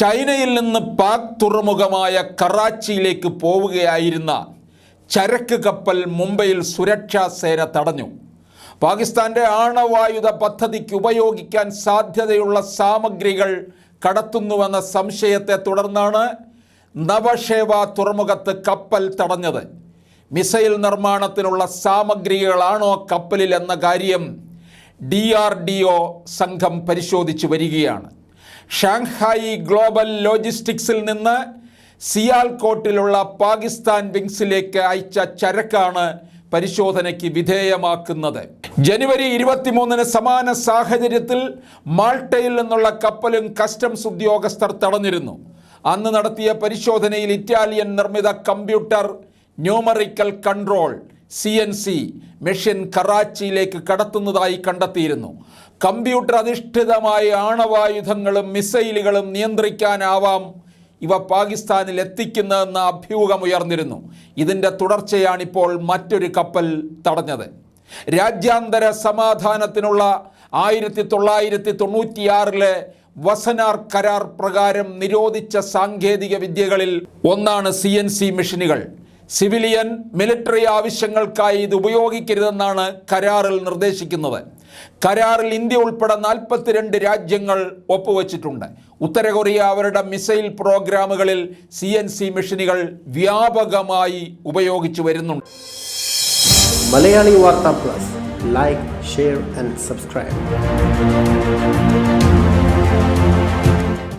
ചൈനയിൽ നിന്ന് പാക് തുറമുഖമായ കറാച്ചിയിലേക്ക് പോവുകയായിരുന്ന ചരക്ക് കപ്പൽ മുംബൈയിൽ സുരക്ഷാ സേന തടഞ്ഞു. പാകിസ്ഥാന്റെ ആണവായുധ പദ്ധതിക്ക് ഉപയോഗിക്കാൻ സാധ്യതയുള്ള സാമഗ്രികൾ കടത്തുന്നുവെന്ന സംശയത്തെ തുടർന്നാണ് നവഷേവ തുറമുഖത്ത് കപ്പൽ തടഞ്ഞത്. മിസൈൽ നിർമ്മാണത്തിനുള്ള സാമഗ്രികളാണോ കപ്പലിൽ എന്ന കാര്യം ഡി ആർ ഡി ഒ സംഘം പരിശോധിച്ചു വരികയാണ്. ഷാങ്ഹായി ഗ്ലോബൽ ലോജിസ്റ്റിക്സിൽ നിന്ന് സിയാൽകോട്ടിലുള്ള പാകിസ്ഥാൻ വിങ്സിലേക്ക് അയച്ച ചരക്കാണ് പരിശോധനയ്ക്ക് വിധേയമാക്കുന്നത്. ജനുവരി ഇരുപത്തിമൂന്നിന് സമാന സാഹചര്യത്തിൽ മാൾട്ടയിൽ നിന്നുള്ള കപ്പലും കസ്റ്റംസ് ഉദ്യോഗസ്ഥർ തടഞ്ഞിരുന്നു. അന്ന് നടത്തിയ പരിശോധനയിൽ ഇറ്റാലിയൻ നിർമ്മിത computer numerical control C N C machine കറാച്ചിയിലേക്ക് കടത്തുന്നതായി കണ്ടെത്തിയിരുന്നു. കമ്പ്യൂട്ടർ അധിഷ്ഠിതമായ ആണവായുധങ്ങളും മിസൈലുകളും നിയന്ത്രിക്കാനാവാം ഇവ പാകിസ്ഥാനിൽ എത്തിക്കുന്നതെന്ന അഭ്യൂഹമുയർന്നിരുന്നു ഇതിന്റെ തുടർച്ചയാണിപ്പോൾ മറ്റൊരു കപ്പൽ തടഞ്ഞത്. രാജ്യാന്തര സമാധാനത്തിനുള്ള ആയിരത്തി തൊള്ളായിരത്തി തൊണ്ണൂറ്റിയാറിലെ വസനാർ കരാർ പ്രകാരം നിരോധിച്ച സാങ്കേതിക വിദ്യകളിൽ ഒന്നാണ് സി എൻ സി മെഷീനുകൾ. സിവിലിയൻ മിലിറ്ററി ആവശ്യങ്ങൾക്കായി ഇത് ഉപയോഗിക്കരുതെന്നാണ് കരാറിൽ നിർദ്ദേശിക്കുന്നത്. കരാറിൽ ഇന്ത്യ ഉൾപ്പെടെ നാൽപ്പത്തിരണ്ട് രാജ്യങ്ങൾ ഒപ്പുവച്ചിട്ടുണ്ട്. ഉത്തര കൊറിയ അവരുടെ മിസൈൽ പ്രോഗ്രാമുകളിൽ സി എൻ സി മെഷീനുകൾ വ്യാപകമായി ഉപയോഗിച്ചു വരുന്നുണ്ട്. Malayali Vartha plus. Like share and subscribe